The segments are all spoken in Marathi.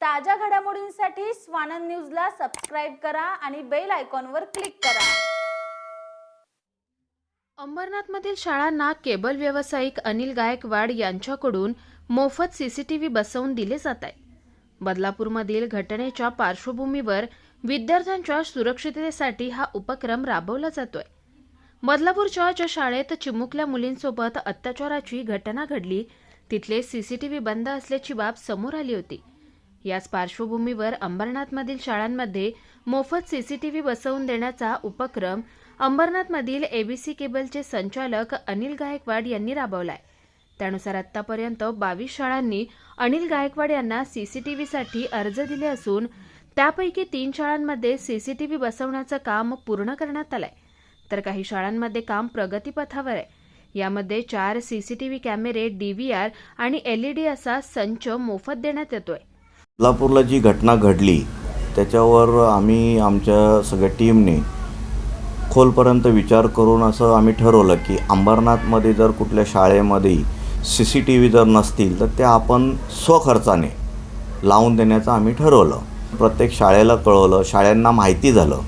ताज्या घडामोडींसाठी स्वानंद न्यूजला सबस्क्राईब करा आणि बेल आयकॉनवर क्लिक करा. अंबरनाथमधील शाळांना केबल व्यावसायिक अनिल गायकवाड यांच्याकडून मोफत सीसीटीव्ही बसवून दिले जात आहे. बदलापूरमधील घटनेच्या पार्श्वभूमीवर विद्यार्थ्यांच्या सुरक्षिततेसाठी हा उपक्रम राबवला जातोय. बदलापूरच्या ज्या शाळेत चिमुकल्या मुलींसोबत अत्याचाराची घटना घडली तिथले सीसीटीव्ही बंद असल्याची बाब समोर आली होती. याच पार्श्वभूमीवर अंबरनाथमधील शाळांमध्ये मोफत सीसीटीव्ही बसवून देण्याचा उपक्रम अंबरनाथमधील एबीसी केबलचे संचालक अनिल गायकवाड यांनी राबवलाय. त्यानुसार आतापर्यंत बावीस शाळांनी अनिल गायकवाड यांना सीसीटीव्हीसाठी अर्ज दिले असून त्यापैकी तीन शाळांमध्ये सीसीटीव्ही बसवण्याचं काम पूर्ण करण्यात आलंय. तर काही शाळांमध्ये काम प्रगतीपथावर आहे. यामध्ये चार सीसीटीव्ही कॅमेरे डीव्हीआर आणि एलईडी असा संच मोफत देण्यात येतोय. कोल्हापूरला जी घटना घडली त्याच्यावर आम्ही आमच्या सगळ्या टीमने खोलपर्यंत विचार करून असं आम्ही ठरवलं की अंबरनाथमध्ये जर कुठल्या शाळेमध्ये सी सी टी व्ही जर नसतील तर ते आपण स्वखर्चाने लावून देण्याचं आम्ही ठरवलं. प्रत्येक शाळेला कळवलं शाळांना माहिती झालं.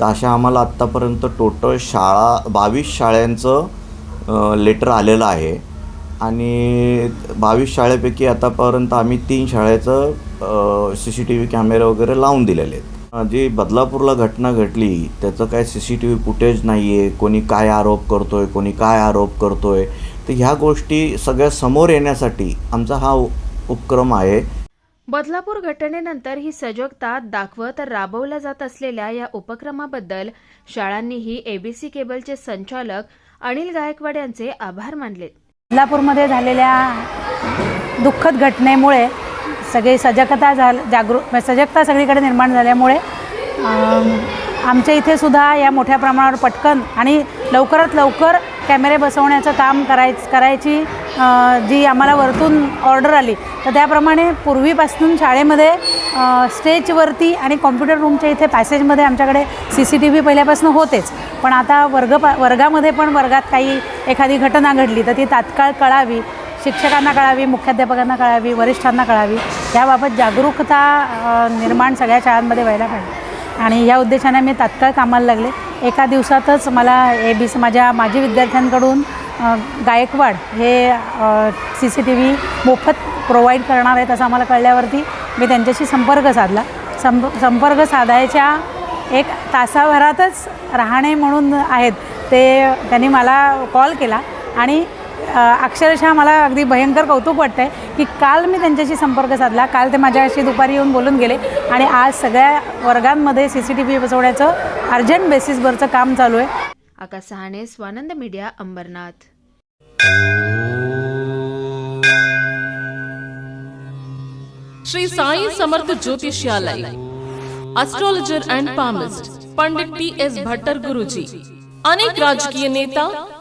तर अशा आम्हाला आत्तापर्यंत टोटल शाळा बावीस शाळांचं लेटर आलेलं आहे. आणि बावीस शाळेपैकी आतापर्यंत आम्ही तीन शाळेचं सी सी टी व्ही कॅमेरे वगैरे लावून दिलेले आहेत. जी बदलापूरला घटना घडली त्याचं काय C C T V footage नाही आहे कोणी काय आरोप करतो आहे कोणी काय आरोप करतो आहे तर ह्या गोष्टी सगळ्या समोर येण्यासाठी आमचा हा उपक्रम आहे. बदलापूर घटनेनंतर ही सजगता दाखवत राबवल्या जात असलेल्या या उपक्रमाबद्दल शाळांनीही एबीसी केबलचे संचालक अनिल गायकवाड यांचे आभार मानले. बदलापूरमध्ये झालेल्या दुःखद घटनेमुळे सगळी सजगता झाल जागृत म्हणजे सजगता सगळीकडे निर्माण झाल्यामुळे आमच्या इथे सुद्धा या मोठ्या प्रमाणावर पटकन आणि लवकरात लवकर कॅमेरे बसवण्याचं काम कराय करायची जी आम्हाला वरतून ऑर्डर आली तर त्याप्रमाणे पूर्वीपासून शाळेमध्ये स्टेजवरती आणि कॉम्प्युटर रूमच्या इथे पॅसेजमध्ये आमच्याकडे सी सी टी व्ही पहिल्यापासून होतेच. पण आता वर्ग वर्गामध्ये पण वर्गात काही एखादी घटना घडली तर ती तात्काळ कळावी. शिक्षकांना कळावी मुख्याध्यापकांना कळावी वरिष्ठांना कळावी याबाबत जागरूकता निर्माण सगळ्या शाळांमध्ये व्हायला पाहिजे. आणि या उद्देशाने मी तात्काळ कामाला लागले. एका दिवसातच मला ए बी सी माझ्या माजी विद्यार्थ्यांकडून गायकवाड हे सी सी टी व्ही मोफत प्रोव्हाइड करणार आहेत असं आम्हाला कळल्यावरती मी त्यांच्याशी संपर्क साधला. संप संपर्क साधायच्या एक तासाभरातच राहणे म्हणून आहेत ते त्यांनी मला कॉल केला. आणि अक्षरशः मला अगदी भयंकर कौतुक वाटतं आहे की काल मी त्यांच्याशी संपर्क साधला. काल ते माझ्याशी दुपारी येऊन बोलून गेले आणि आज सगळ्या वर्गांमध्ये सी सी टी व्ही बसवण्याचं अर्जंट बेसिसवरचं काम चालू आहे. Akash Sahane Swanand media Ambarnath. Shri Sai Samarth Jyotishalaya astrologer and palmist Pandit T S Bhattar Guruji अनेक राजकीय नेता